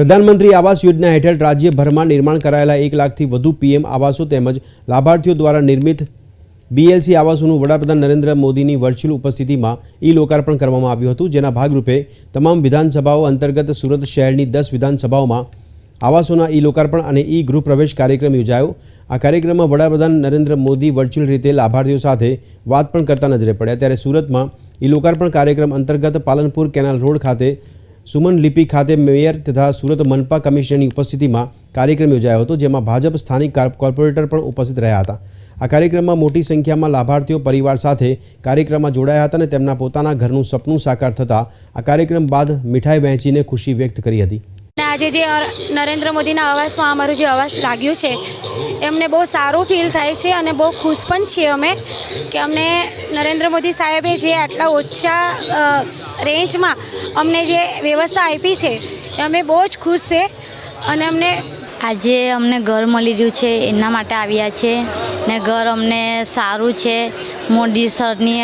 પ્રધાનમંત્રી આવાસ યોજના હેઠળ રાજ્યભરમાં નિર્માણ કરાયેલા એક લાખથી વધુ પીએમ આવાસો તેમજ લાભાર્થીઓ દ્વારા નિર્મિત બીએલસી આવાસોનું વડાપ્રધાન નરેન્દ્ર મોદીની વર્ચ્યુઅલ ઉપસ્થિતિમાં ઈ લોકાર્પણ કરવામાં આવ્યું હતું, જેના ભાગરૂપે તમામ વિધાનસભાઓ અંતર્ગત સુરત શહેરની દસ વિધાનસભાઓમાં આવાસોના ઈ લોકાર્પણ અને ઈ ગૃહ પ્રવેશ કાર્યક્રમ યોજાયો. આ કાર્યક્રમમાં વડાપ્રધાન નરેન્દ્ર મોદી વર્ચ્યુઅલ રીતે લાભાર્થીઓ સાથે વાત પણ કરતા નજરે પડ્યા. ત્યારે સુરતમાં ઈ લોકાર્પણ કાર્યક્રમ અંતર્ગત પાલનપુર કેનાલ રોડ ખાતે સુમન લિપિ ખાતે મેયર તથા સુરત મનપા કમિશનરની ઉપસ્થિતિમાં કાર્યક્રમ યોજાયો હતો, જેમાં ભાજપ સ્થાનિક કાર- કોર્પોરેટર પણ ઉપસ્થિત રહ્યા હતા. આ કાર્યક્રમમાં મોટી સંખ્યામાં લાભાર્થીઓ પરિવાર સાથે કાર્યક્રમમાં જોડાયા હતા અને તેમના પોતાના ઘરનું સપનું સાકાર થતાં આ કાર્યક્રમ બાદ મીઠાઈ વહેંચીને ખુશી વ્યક્ત કરી હતી. આજે જે નરેન્દ્ર મોદીના અવાજમાં અમારું જે અવાજ લાગ્યું છે, એમને બહુ સારું ફીલ થાય છે અને બહુ ખુશ પણ છીએ અમે કે અમને નરેન્દ્ર મોદી સાહેબે જે આટલા ઓછા રેન્જમાં અમને જે વ્યવસ્થા આપી છે, એ અમે બહુ જ ખુશ છે અને અમને આજે અમને ઘર મળી રહ્યું છે, એના માટે આવ્યા છે ને ઘર અમને સારું છે, મોદી સરની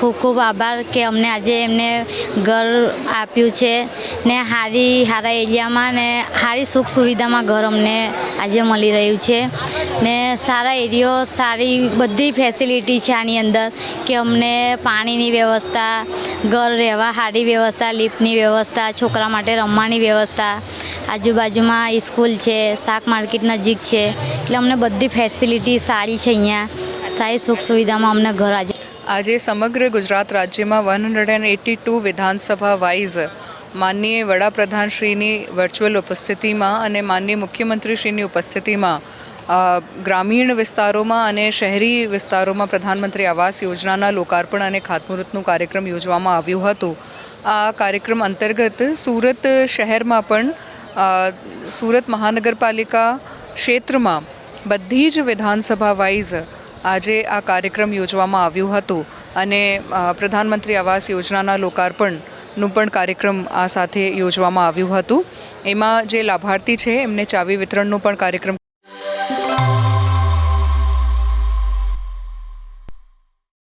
ખૂબ ખૂબ આભાર કે અમને આજે એમને ઘર આપ્યું છે ને સારી સારા એરિયામાં ને સારી સુખ સુવિધામાં ઘર અમને આજે મળી રહ્યું છે. ને સારા એરિયો, સારી બધી ફેસિલિટી છે આની અંદર કે અમને પાણીની વ્યવસ્થા, ઘર રહેવા સારી વ્યવસ્થા લિફ્ટની વ્યવસ્થા, છોકરા માટે રમવાની વ્યવસ્થા, આજુબાજુમાં સ્કૂલ છે, શાક માર્કેટ નજીક છે. એટલે અમને બધી ફેસિલિટી સારી છે અહીંયા. સારી સુખ સુવિધામાં અમને ઘર આજે આજે સમગ્ર ગુજરાત રાજ્યમાં one hundred and eighty two વિધાનસભા વાઇઝ માનનીય વડાપ્રધાનશ્રીની વર્ચ્યુઅલ ઉપસ્થિતિમાં અને માનનીય મુખ્યમંત્રીશ્રીની ઉપસ્થિતિમાં ગ્રામીણ વિસ્તારોમાં અને શહેરી વિસ્તારોમાં પ્રધાનમંત્રી આવાસ યોજનાના લોકાર્પણ અને ખાતમુહૂર્તનું કાર્યક્રમ યોજવામાં આવ્યું હતું. આ કાર્યક્રમ અંતર્ગત સુરત શહેરમાં પણ સુરત મહાનગરપાલિકા ક્ષેત્રમાં બધી જ વિધાનસભા વાઇઝ આજે આ કાર્યક્રમ યોજવામાં આવ્યું હતું અને પ્રધાનમંત્રી આવાસ યોજનાના લોકાર્પણનું પણ કાર્યક્રમ આ સાથે યોજવામાં આવ્યું હતું. એમાં જે લાભાર્થી છે, એમને ચાવી વિતરણનું પણ કાર્યક્રમ